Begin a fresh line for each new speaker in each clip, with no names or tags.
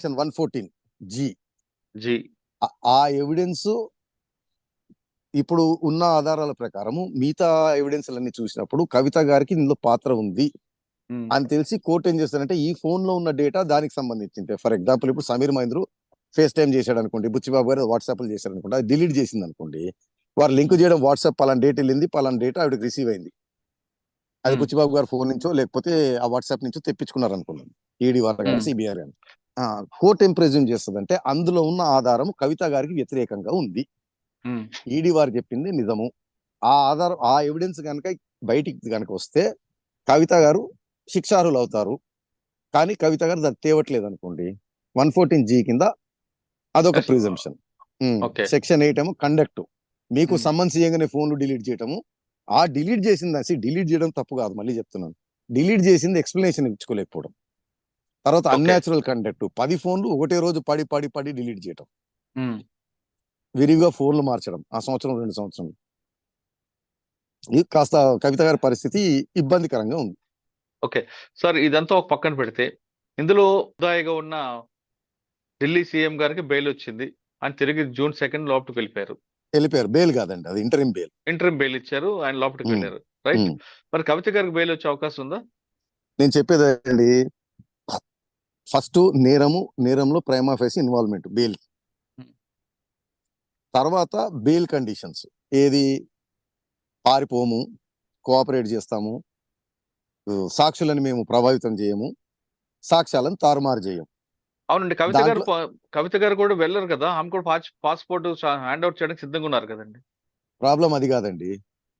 Section one fourteen G
G
ఆ evidence ఇప్పుడు ఉన్న ఆధారాల ప్రకారము మిగతా ఎవిడెన్స్ అన్ని చూసినప్పుడు కవిత గారికి ఇందులో పాత్ర ఉంది.
ఉమ్,
అని తెలిసి కోర్టు ఏం చేస్తారంటే ఈ ఫోన్లో ఉన్న డేటా దానికి సంబంధించింది. ఫర్ ఎగ్జాంపుల్ ఇప్పుడు సమీర్ మహేంద్రు ఫేస్ టైం చేశాడు అనుకోండి బుచ్చిబాబు గారు వాట్సాప్ చేశాడు అనుకోండి అది డిలీట్ చేసింది అనుకోండి వారు లింక్ చేయడం వాట్సాప్ పలానా డేట్ వెళ్ళింది పలానా డేటా ఆవిడకి రిసీవ్ అయింది. అది
Hmm.
బుచ్చిబాబు గారి ఫోన్ నుంచో లేకపోతే ఆ వాట్సాప్ నుంచో తెప్పించుకున్నారు అనుకున్నాను ఈడీ కానీ
Hmm.
సిబిఆర్ కానీ కోర్టు ఏం ప్రెజ్యూమ్ చేస్తుందంటే అందులో ఉన్న ఆధారం కవిత గారికి వ్యతిరేకంగా ఉంది. ఈడీ వారు చెప్పింది నిజము. ఆ ఆధారం ఆ ఎవిడెన్స్ కనుక బయటికి కనుక వస్తే కవిత గారు శిక్షార్హులు అవుతారు. కానీ కవిత గారు దాన్ని తేవట్లేదు అనుకోండి. వన్ ఫోర్టీన్ జీ కింద అదొక. ప్రిజంప్షన్. సెక్షన్ ఎయిట్ ఏమో కండక్ట్. మీకు. సమ్మన్స్ చేయగానే ఫోన్లు డిలీట్ చేయటము. ఆ డిలీట్ చేసింది డిలీట్ చేయడం తప్పు కాదు మళ్ళీ చెప్తున్నాను. డిలీట్ చేసింది ఎక్స్ప్లెనేషన్ ఇచ్చుకోలేకపోవడం. తర్వాత. అన్యాచురల్ కండక్ట్ పది ఫోన్లు ఒకటే రోజు పడి పడి పడి డిలీట్ చేయటం. విరివిగా ఫోన్లు మార్చడం ఆ సంవత్సరం రెండు సంవత్సరం కాస్త కవిత గారి పరిస్థితి ఇబ్బందికరంగా ఉంది.
సార్ ఇదంతా ఒక పక్కన పెడితే ఇందులో ముద్దాయిగా ఉన్న ఢిల్లీ సీఎం గారికి బెయిల్ వచ్చింది. ఆయన తిరిగి జూన్ సెకండ్ లోపలికి వెళ్ళిపోయారు.
వెళ్ళిపోయారు. బెయిల్ కాదండి అది ఇంటరిం బెయిల్.
ఇంటర్మ్ బెయిల్ ఇచ్చారు ఆయన లోపలికి
ఉమ్,
వెళ్ళారు. రైట్. మరి కవిత గారికి బెయిల్ వచ్చే అవకాశం ఉందా?
నేను చెప్పేది అండి ఫస్ట్ నేరము నేరంలో prima facie involvement bail.
Hmm.
తర్వాత బెయిల్ కండిషన్స్. ఏది? పారిపోము కోఆపరేట్ చేస్తాము సాక్షులను మేము ప్రభావితం చేయము సాక్ష్యాలను తారుమారు చేయం.
అవునండి కవిత గారు కవిత గారు కూడా వెళ్ళరు కదా ఆమె కూడా పాస్పోర్ట్ హ్యాండ్ అవుట్ చేయడానికి సిద్ధంగా ఉన్నారు కదండి.
ప్రాబ్లం అది కాదండి.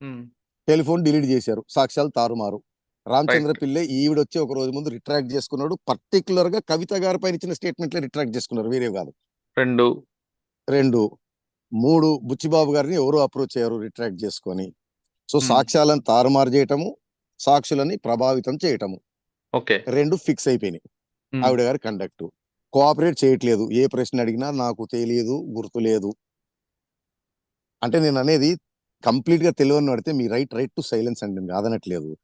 ఉమ్,
టెలిఫోన్ డిలీట్ చేశారు సాక్ష్యాలు తారుమారు. రామచంద్ర పిల్లే ఈవిడ వచ్చి ఒక రోజు ముందు రిట్రాక్ట్ చేసుకున్నాడు. పర్టికులర్గా కవిత గారి పైన ఇచ్చిన స్టేట్మెంట్లే రిట్రాక్ట్ చేసుకున్నారు. వేరే కాదు.
రెండు.
రెండు. మూడు. బుచ్చిబాబు గారిని ఎవరు అప్రోచ్ అయ్యారు రిట్రాక్ట్ చేసుకొని. So
Hmm.
సాక్ష్యాలను తారుమారు చేయటము సాక్షులని ప్రభావితం చేయటము.
ఓకే.
రెండు ఫిక్స్ అయిపోయినాయి.
Hmm.
ఆవిడ గారి కండక్ట్. కోఆపరేట్ చేయట్లేదు. ఏ ప్రశ్న అడిగినా నాకు తెలియదు గుర్తు లేదు. అంటే నేను అనేది కంప్లీట్గా తెలియని పడితే మీ రైట్ రైట్ టు సైలెన్స్ అండి. కాదనట్లేదు.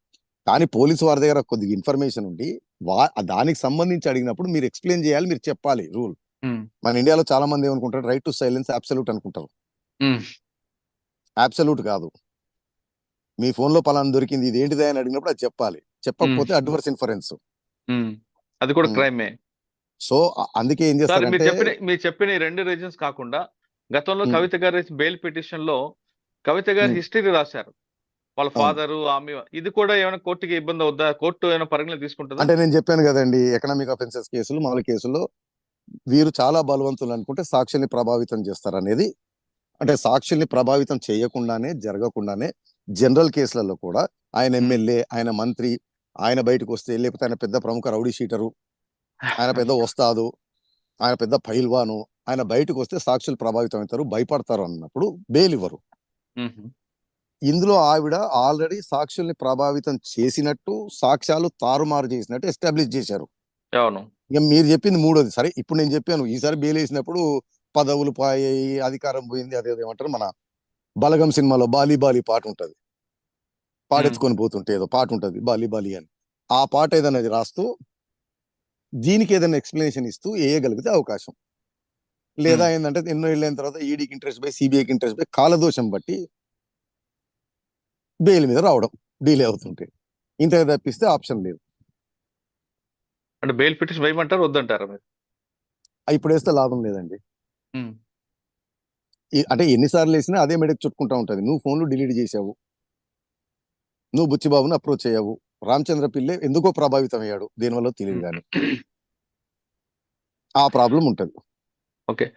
కానీ పోలీసు వారి దగ్గర కొద్దిగా ఇన్ఫర్మేషన్ ఉండి వా దానికి సంబంధించి అడిగినప్పుడు మీరు ఎక్స్ప్లెయిన్ చేయాలి మీరు చెప్పాలి రూల్. మన ఇండియాలో చాలా మంది ఏమనుకుంటారు? రైట్ టు సైలెన్స్ అబ్సల్యూట్ అనుకుంటారు. అబ్సల్యూట్ కాదు. మీ ఫోన్లో పలానా దొరికింది ఇది ఏంటిది అని అడిగినప్పుడు అది చెప్పాలి. చెప్పకపోతే అడ్వర్స్ ఇన్ఫరెన్స్.
అది కూడా. క్రైమే.
సో అందుకే ఏం
సార్ మీరు చెప్పిన మీరు చెప్పిన ఈ రెండు రీజన్స్ కాకుండా గతంలో. కవిత గారి బెయిల్ పిటిషన్లో కవిత గారి. హిస్టరీ రాశారు. వాళ్ళ. ఫాదర్ ఆమె ఇది కూడా ఏమైనా కోర్టుకి ఇబ్బంది అవుద్దా కోర్టు ఏమైనా పరిగణలో తీసుకుంటుందా
అంటే నేను చెప్పాను కదండి ఎకనామిక్ అఫెన్సెస్ కేసులు మామూలు కేసుల్లో వీరు చాలా బలవంతులు అనుకుంటే సాక్షిని ప్రభావితం చేస్తారు అనేది అంటే సాక్షుల్ని ప్రభావితం చేయకుండానే జరగకుండానే జనరల్ కేసులలో కూడా ఆయన ఎమ్మెల్యే ఆయన మంత్రి ఆయన బయటకు వస్తే లేకపోతే ఆయన పెద్ద ప్రముఖ రౌడీ షీటరు ఆయన పెద్ద వస్తాదు ఆయన పెద్ద పైల్వాను ఆయన బయటకు వస్తే సాక్షులు ప్రభావితం అవుతారు భయపడతారు అన్నప్పుడు బెయిల్ ఇవ్వరు. ఇందులో ఆవిడ ఆల్రెడీ సాక్షుల్ని ప్రభావితం చేసినట్టు సాక్ష్యాలు తారుమారు చేసినట్టు ఎస్టాబ్లిష్ చేశారు.
అవును.
ఇక మీరు చెప్పింది మూడోది. సరే ఇప్పుడు నేను చెప్పాను ఈసారి బెయిల్ వేసినప్పుడు పదవులు పోయాయి అధికారం పోయింది అదే ఏమంటారు మన బలగం సినిమాలో బాలి బాలి పాట ఉంటది. పాడెత్తుకొని పోతుంటే ఏదో పాట ఉంటది బాలి బాలి అని. ఆ పాట ఏదైనా రాస్తూ దీనికి ఏదైనా ఎక్స్ప్లెనేషన్ ఇస్తూ వేయగలిగితే అవకాశం. లేదా. ఏంటంటే ఎన్నో ఏళ్ళైన తర్వాత ఈడీకి ఇంట్రెస్ట్ పోయి సిబిఐకి ఇంట్రెస్ట్ పోయి కాలదోషం బట్టి బెయిల్ మీద రావడం డీలే అవుతుంటే. ఇంత తప్పిస్తే ఆప్షన్ లేదు.
అంటే బెయిల్ పిటిషన్ వేయమంటారు వద్దంటారా
ఇప్పుడు వేస్తే లాభం లేదండి. అంటే ఎన్నిసార్లు వేసినా అదే మెడకు చుట్టుకుంటా ఉంటది. నువ్వు ఫోన్లు డిలీట్ చేసావు. నువ్వు బుచ్చిబాబుని అప్రోచ్ అయ్యావు. రామచంద్ర పిల్లే ఎందుకో ప్రభావితం అయ్యాడు. దేనివల్ల తెలియదు కానీ. ఆ ప్రాబ్లం ఉంటది.
ఓకే.